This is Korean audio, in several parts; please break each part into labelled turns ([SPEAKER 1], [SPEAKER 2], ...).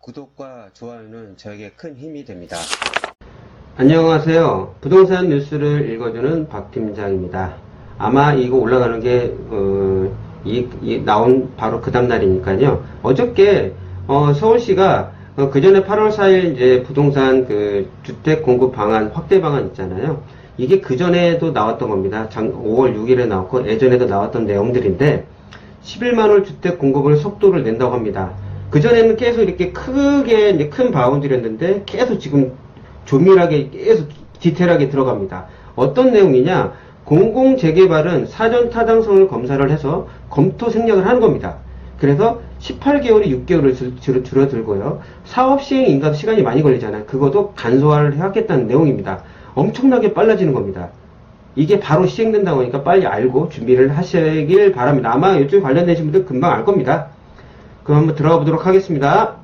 [SPEAKER 1] 구독과 좋아요는 저에게 큰 힘이 됩니다.
[SPEAKER 2] 안녕하세요. 부동산 뉴스를 읽어주는 박 팀장입니다. 아마 이거 올라가는 게, 어, 이, 이 나온 바로 그 다음 날이니까요. 어저께, 어, 서울시가, 어, 그 전에 8월 4일 이제 부동산 그 주택 공급 방안, 확대 방안 있잖아요. 이게 그 전에도 나왔던 겁니다. 장, 5월 6일에 나왔고, 예전에도 나왔던 내용들인데, 11만원 주택 공급을 속도를 낸다고 합니다. 그전에는 계속 이렇게 크게 이제 큰 바운드였는데 계속 지금 조밀하게 계속 디테일하게 들어갑니다. 어떤 내용이냐? 공공 재개발은 사전 타당성을 검사를 해서 검토 생략을 하는 겁니다. 그래서 18개월이 6개월을 줄, 줄, 줄어들고요. 사업 시행 인가도 시간이 많이 걸리잖아요. 그것도 간소화를 하겠다는 내용입니다. 엄청나게 빨라지는 겁니다. 이게 바로 시행된다고 하니까 빨리 알고 준비를 하시길 바랍니다. 아마 이쪽 관련되신 분들 금방 알 겁니다. 그럼 한번 들어가 보도록 하겠습니다.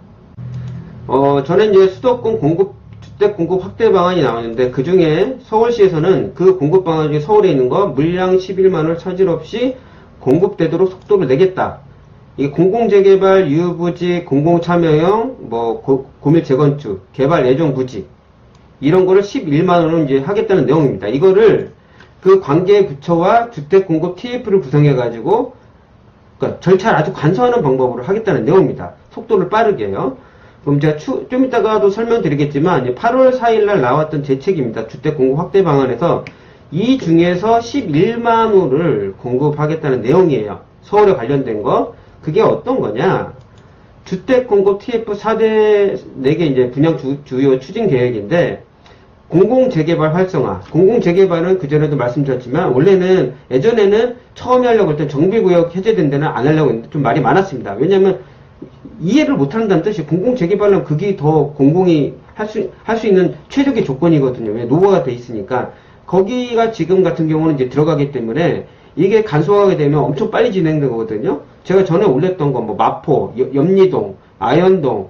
[SPEAKER 2] 어, 저는 이제 수도권 공급, 주택 공급 확대 방안이 나오는데 그 중에 서울시에서는 그 공급 방안 중에 서울에 있는 거 물량 11만을 차질 없이 공급되도록 속도를 내겠다. 이 공공재개발, 유부지, 공공참여형, 뭐, 고, 고밀 재건축, 개발 예정 부지, 이런 거를 11만원으로 이제 하겠다는 내용입니다. 이거를 그 관계 부처와 주택 공급 TF를 구성해가지고, 그러니까 절차를 아주 간소화하는 방법으로 하겠다는 내용입니다. 속도를 빠르게요. 그럼 제가 추- 좀 이따가도 설명드리겠지만, 이제 8월 4일날 나왔던 대책입니다. 주택 공급 확대 방안에서 이 중에서 11만 호를 공급하겠다는 내용이에요. 서울에 관련된 거. 그게 어떤 거냐? 주택 공급 TF 4대 4개 이제 분양 주, 주요 추진 계획인데 공공 재개발 활성화. 공공 재개발은 그전에도 말씀드렸지만 원래는 예전에는 처음에 하려고 할 때 정비구역 해제된 데는 안 하려고 했는데 좀 말이 많았습니다. 왜냐면 이해를 못 한다는 뜻이 공공 재개발은 그게 더 공공이 할 수, 할 수 있는 최적의 조건이거든요. 왜 노후가 돼 있으니까. 거기가 지금 같은 경우는 이제 들어가기 때문에 이게 간소화하게 되면 엄청 빨리 진행되거든요. 제가 전에 올렸던 거, 뭐, 마포, 여- 염리동, 아현동,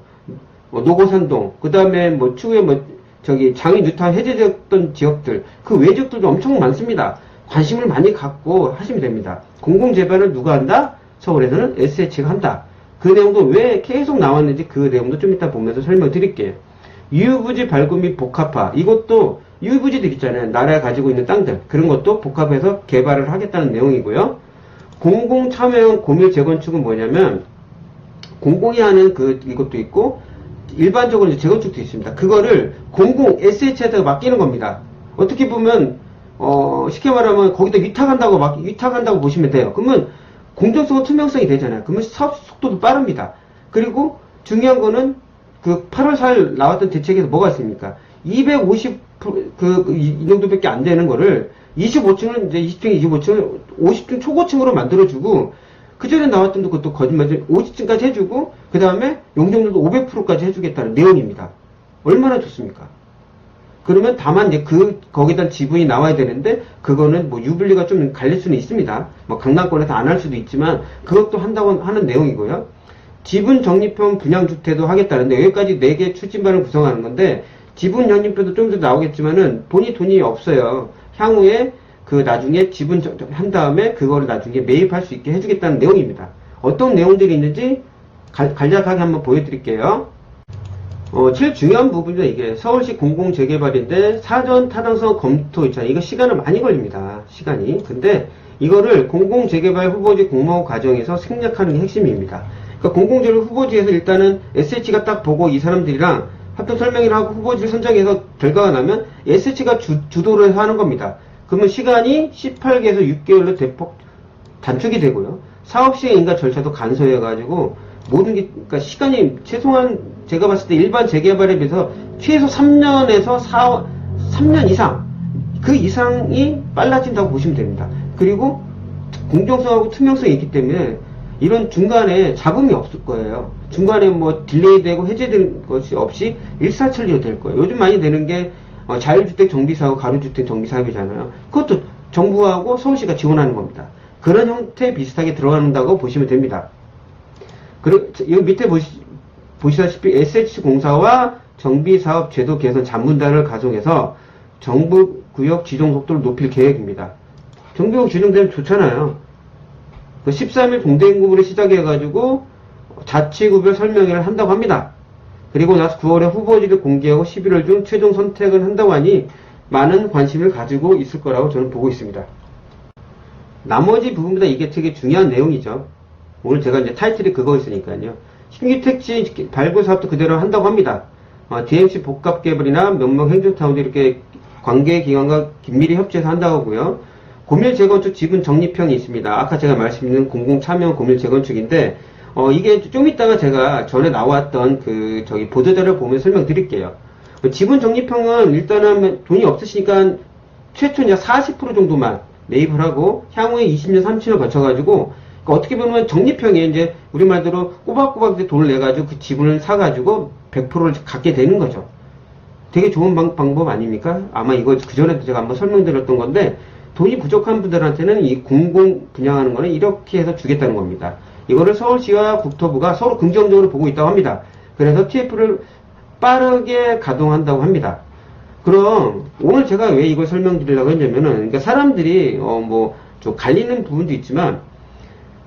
[SPEAKER 2] 뭐 노고산동, 그 다음에 뭐, 추후에 뭐, 저기, 장애 유타 해제되었던 지역들, 그 외 지역들도 엄청 많습니다. 관심을 많이 갖고 하시면 됩니다. 공공재발은 누가 한다? 서울에서는 SH가 한다. 그 내용도 왜 계속 나왔는지 그 내용도 좀 이따 보면서 설명드릴게요. 유부지 발굴 및 복합화. 이것도 유부지들 있잖아요. 나라가 가지고 있는 땅들. 그런 것도 복합해서 개발을 하겠다는 내용이고요. 공공 참여형 고밀 재건축은 뭐냐면 공공이 하는 그 이것도 있고 일반적으로 재건축도 있습니다. 그거를 공공 SH한테 맡기는 겁니다. 어떻게 보면 어 쉽게 말하면 거기다 위탁한다고 막 위탁한다고 보시면 돼요. 그러면 공정성과 투명성이 되잖아요. 그러면 사업 속도도 빠릅니다. 그리고 중요한 거는 그 8월 4일 나왔던 대책에서 뭐가 있습니까? 250, 그, 정도밖에 안 되는 거를 25층을 이제 20층, 25층을 50층 초고층으로 만들어주고 그 전에 나왔던 것도 거짓말이 50층까지 해주고 그 다음에 용적률도 500%까지 해주겠다는 내용입니다. 얼마나 좋습니까? 그러면 다만 이제 그 거기다 지분이 나와야 되는데 그거는 뭐 유불리가 좀 갈릴 수는 있습니다. 뭐 강남권에서 안 할 수도 있지만 그것도 한다고 하는 내용이고요. 지분 적립형 분양주택도 하겠다는데 여기까지 4개 추진반을 구성하는 건데 지분 적립표도 좀 더 나오겠지만은 본인 돈이 없어요. 향후에 그 나중에 지분 적- 한 다음에 그거를 나중에 매입할 수 있게 해주겠다는 내용입니다. 어떤 내용들이 있는지 갈- 간략하게 한번 보여드릴게요. 어, 제일 중요한 부분이죠, 이게. 서울시 공공 재개발인데, 사전 타당성 검토 있잖아요. 이거 시간은 많이 걸립니다. 시간이. 근데, 이거를 공공 재개발 후보지 공모 과정에서 생략하는 게 핵심입니다. 그러니까 공공재개발 후보지에서 일단은 SH가 딱 보고 이 사람들이랑 합동 설명회를 하고 후보지를 선정해서 결과가 나면 SH가 주, 주도를 하는 겁니다. 그러면 시간이 18개에서 6개월로 대폭 단축이 되고요. 사업 시행 인가 절차도 간소해가지고 모든 게 그러니까 시간이 최소한 제가 봤을 때 일반 재개발에 비해서 최소 3년에서 4, 3년 이상 그 이상이 빨라진다고 보시면 됩니다. 그리고 공정성하고 투명성이 있기 때문에 이런 중간에 잡음이 없을 거예요. 중간에 뭐 딜레이되고 해제되는 것이 없이 일사천리로 될 거예요. 요즘 많이 되는 게 어, 자율주택 정비사하고 가로주택 정비사업이잖아요. 그것도 정부하고 서울시가 지원하는 겁니다. 그런 형태 비슷하게 들어간다고 보시면 됩니다. 그리고 여기 밑에 보시, 보시다시피 SH공사와 정비사업 제도 개선 자문단을 가동해서 정부 구역 지정 속도를 높일 계획입니다. 정비구역 지정되면 좋잖아요. 그 13일 공대인구부를 시작해가지고 자치구별 설명회를 한다고 합니다. 그리고 나서 9월에 후보지를 공개하고 11월 중 최종 선택을 한다고 하니 많은 관심을 가지고 있을 거라고 저는 보고 있습니다. 나머지 부분보다 이게 되게 중요한 내용이죠. 오늘 제가 이제 타이틀이 그거였으니까요. 신규 택지 발굴 사업도 그대로 한다고 합니다. 어, DMC 복합 개발이나 몇몇 행정타운도 이렇게 관계 기관과 긴밀히 협조해서 한다고 하고요. 고밀 재건축 지분 적립형이 있습니다. 아까 제가 말씀드린 공공 참여 고밀 재건축인데, 어, 이게 좀 이따가 제가 전에 나왔던 그, 저기 보도자료 보면 설명드릴게요. 어, 지분 적립형은 일단은 돈이 없으시니까 최초 이제 40% 정도만 매입을 하고 향후에 20년, 30년 거쳐가지고 그러니까 어떻게 보면 적립형에 이제 우리 말대로 꼬박꼬박 돈을 내가지고 그 지분을 사가지고 100%를 갖게 되는 거죠. 되게 좋은 방, 방법 아닙니까? 아마 이거 그전에도 제가 한번 설명드렸던 건데 돈이 부족한 분들한테는 이 공공 분양하는 거는 이렇게 해서 주겠다는 겁니다. 이거를 서울시와 국토부가 서로 긍정적으로 보고 있다고 합니다. 그래서 TF를 빠르게 가동한다고 합니다. 그럼 오늘 제가 왜 이걸 설명드리려고 했냐면은 그러니까 사람들이 어 뭐 좀 갈리는 부분도 있지만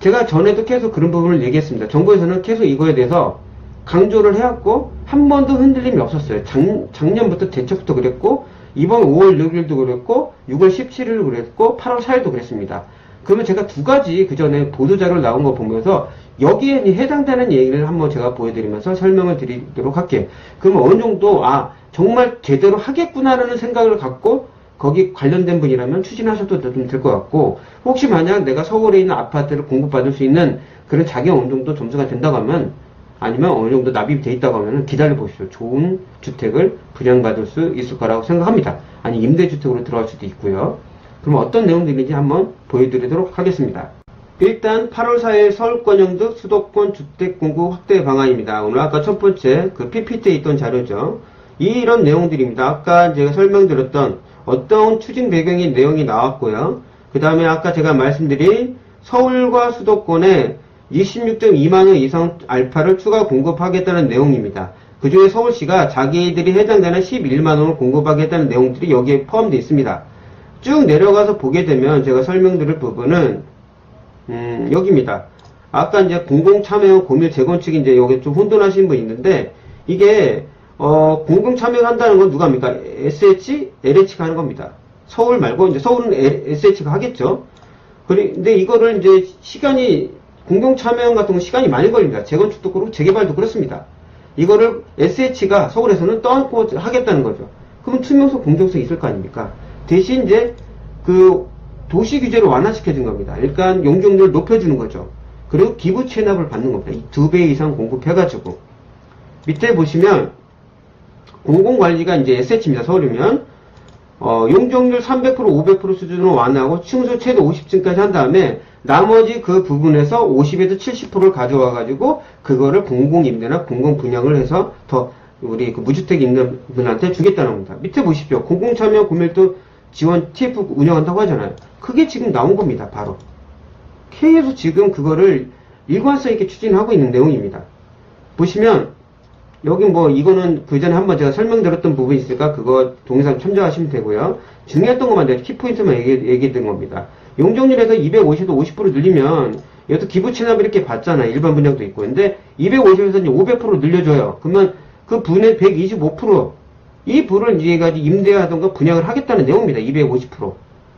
[SPEAKER 2] 제가 전에도 계속 그런 부분을 얘기했습니다. 정부에서는 계속 이거에 대해서 강조를 해왔고 한 번도 흔들림이 없었어요. 작, 작년부터 대책부터 그랬고 이번 5월 6일도 그랬고 6월 17일도 그랬고 8월 4일도 그랬습니다. 그러면 제가 두 가지 그 전에 보도자료를 나온 거 보면서 여기에 해당되는 얘기를 한번 제가 보여드리면서 설명을 드리도록 할게요. 그러면 어느 정도 아 정말 제대로 하겠구나라는 생각을 갖고 거기 관련된 분이라면 추진하셔도 좀 될 것 같고 혹시 만약 내가 서울에 있는 아파트를 공급받을 수 있는 그런 자격 어느 정도 점수가 된다고 하면 아니면 어느 정도 납입이 돼 있다고 하면 기다려 보십시오. 좋은 주택을 분양받을 수 있을 거라고 생각합니다. 아니 임대주택으로 들어갈 수도 있고요. 그럼 어떤 내용들인지 한번 보여드리도록 하겠습니다. 일단 8월 4일 서울권 등 수도권 주택 공급 확대 방안입니다. 오늘 아까 첫 번째 그 PPT에 있던 자료죠. 이런 내용들입니다. 아까 제가 설명드렸던 어떤 추진 배경의 내용이 나왔고요. 그 다음에 아까 제가 말씀드린 서울과 수도권에 26.2만원 이상 알파를 추가 공급하겠다는 내용입니다. 그 중에 서울시가 자기들이 해당되는 11만원을 공급하겠다는 내용들이 여기에 포함되어 있습니다. 쭉 내려가서 보게 되면 제가 설명드릴 부분은 음, 여기입니다. 아까 이제 공공참여 고밀 재건축이 이제 여기 좀 혼돈하신 분 있는데 이게 어, 공공참여를 한다는 건 누가 합니까? SH, LH가 하는 겁니다. 서울 말고 이제 서울은 SH가 하겠죠. 그런데 이거를 이제 시간이 공공참여 같은 건 시간이 많이 걸립니다. 재건축도 그렇고 재개발도 그렇습니다. 이거를 SH가 서울에서는 떠안고 하겠다는 거죠. 그러면 투명성, 공정성이 있을 거 아닙니까? 대신 이제 그 도시 규제를 완화시켜준 겁니다. 그러니까 용적률을 높여주는 거죠. 그리고 기부 체납을 받는 겁니다. 두배 이상 공급해가지고. 밑에 보시면 공공관리가 이제 SH입니다. 서울이면 어, 용적률 300% 500% 수준으로 완화하고 층수 최대 50층까지 한 다음에 나머지 그 부분에서 50에서 70%를 가져와 가지고 그거를 공공임대나 공공분양을 해서 더 우리 그 무주택 있는 분한테 주겠다는 겁니다. 밑에 보십시오. 공공참여 구매도 지원 TF 운영한다고 하잖아요. 그게 지금 나온 겁니다. 바로. K에서 지금 그거를 일관성 있게 추진하고 있는 내용입니다. 보시면 여기 뭐 이거는 그 전에 한번 제가 설명드렸던 부분이 있으니까 그거 동영상 참조하시면 되고요. 중요했던 것만 내가 키포인트만 얘기, 얘기했던 겁니다. 용적률에서 250에서 50% 늘리면 여기서 기부 체납 이렇게 받잖아요. 일반 분양도 있고. 근데 250에서 이제 500% 늘려줘요. 그러면 그 분의 125% 이 부를 이제 가지고 임대하던가 분양을 하겠다는 내용입니다. 250%.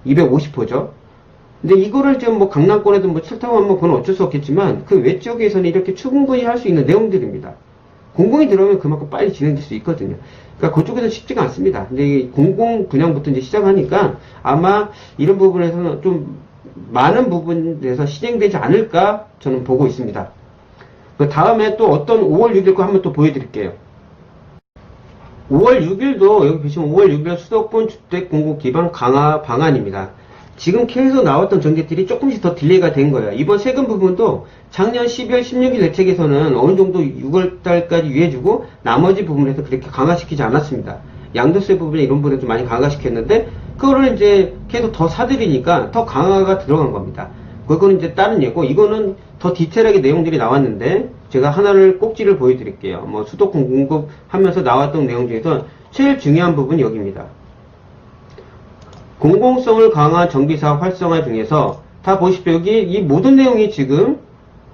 [SPEAKER 2] 250%죠. 근데 이거를 지금 뭐 강남권에도 뭐 싫다고 하면 그건 어쩔 수 없겠지만 그 외쪽에서는 이렇게 충분히 할 수 있는 내용들입니다. 공공이 들어오면 그만큼 빨리 진행될 수 있거든요. 그러니까 그쪽에서 쉽지가 않습니다. 근데 이 공공 분양부터 이제 시작하니까 아마 이런 부분에서는 좀 많은 부분에서 시행되지 않을까 저는 보고 있습니다. 그 다음에 또 어떤 5월 6일 거 한번 또 보여드릴게요. 5월 6일도 여기 보시면 5월 6일 수도권 주택 공급 기반 강화 방안입니다. 지금 계속 나왔던 정책들이 조금씩 더 딜레이가 된 거예요. 이번 세금 부분도 작년 12월 16일 대책에서는 어느 정도 6월 달까지 유예주고 나머지 부분에서 그렇게 강화시키지 않았습니다. 양도세 부분에 이런 부분에 좀 많이 강화시켰는데 그거를 이제 계속 더 사들이니까 더 강화가 들어간 겁니다. 그거는 이제 다른 예고 이거는 더 디테일하게 내용들이 나왔는데 제가 하나를 꼭지를 보여드릴게요. 뭐 수도권 공급하면서 나왔던 내용 중에서 제일 중요한 부분이 여기입니다. 공공성을 강화한 정비사업 활성화 중에서 다 보십시오. 여기 이 모든 내용이 지금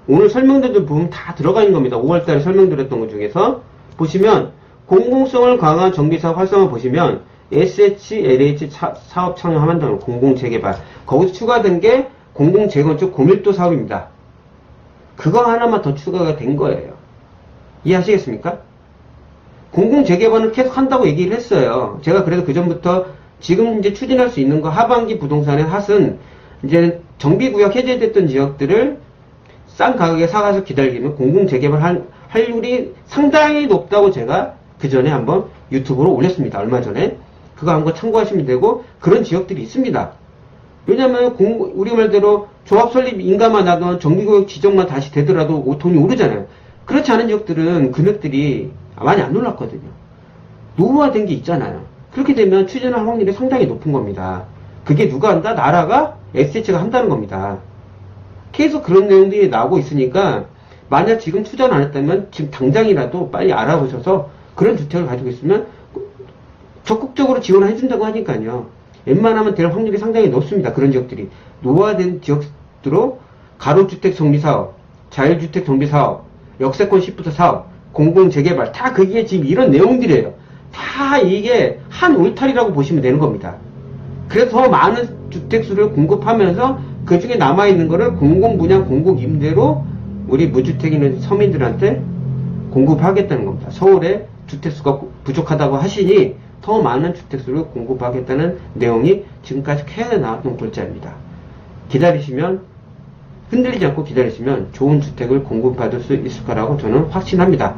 [SPEAKER 2] 오늘 설명드린 부분 다 들어가 있는 겁니다. 5월달에 설명드렸던 것 중에서 보시면 공공성을 강화한 정비사업 활성화 보시면 SHLH 차- 사업 창업한다는 공공재개발 거기서 추가된 게 공공재건축 고밀도 사업입니다. 그거 하나만 더 추가가 된 거예요. 이해하시겠습니까? 공공재개발은 계속 한다고 얘기를 했어요. 제가 그래서 그 전부터 지금 이제 추진할 수 있는 거 하반기 부동산의 핫은 이제 정비구역 해제됐던 지역들을 싼 가격에 사가서 기다리면 공공재개발 할 확률이 상당히 높다고 제가 그 전에 한번 유튜브로 올렸습니다. 얼마 전에. 그거 한번 참고하시면 되고 그런 지역들이 있습니다. 왜냐면 공, 우리 말대로 조합 설립 인가만 하던 정비구역 지정만 다시 되더라도 오- 돈이 오르잖아요. 그렇지 않은 지역들은 금액들이 많이 안 올랐거든요. 노후화된 게 있잖아요. 그렇게 되면 추진할 확률이 상당히 높은 겁니다. 그게 누가 한다? 나라가 SH가 한다는 겁니다. 계속 그런 내용들이 나오고 있으니까 만약 지금 투자를 안 했다면 지금 당장이라도 빨리 알아보셔서 그런 주택을 가지고 있으면 적극적으로 지원을 해준다고 하니까요. 웬만하면 될 확률이 상당히 높습니다. 그런 지역들이. 노화된 지역으로 가로주택 정비 사업, 자율주택 정비 사업, 역세권 시프트 사업, 공공 재개발, 다 그게 지금 이런 내용들이에요. 다 이게 한 울타리라고 보시면 되는 겁니다. 그래서 더 많은 주택수를 공급하면서 그 중에 남아있는 거를 공공분양, 공공임대로 우리 무주택 있는 서민들한테 공급하겠다는 겁니다. 서울에 주택수가 부족하다고 하시니 더 많은 주택수를 공급하겠다는 내용이 지금까지 계속 나왔던 골자입니다. 기다리시면 흔들리지 않고 기다리시면 좋은 주택을 공급받을 수 있을 거라고 저는 확신합니다.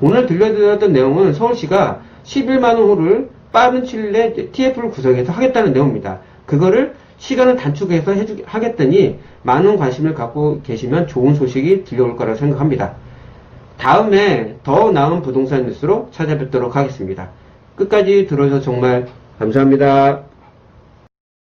[SPEAKER 2] 오늘 들려드렸던 내용은 서울시가 11만원 호를 빠른 시일 내에 TF를 구성해서 하겠다는 내용입니다. 그거를 시간을 단축해서 해주, 하겠더니 많은 관심을 갖고 계시면 좋은 소식이 들려올 거라고 생각합니다. 다음에 더 나은 부동산 뉴스로 찾아뵙도록 하겠습니다. 끝까지 들어주셔서 정말 감사합니다.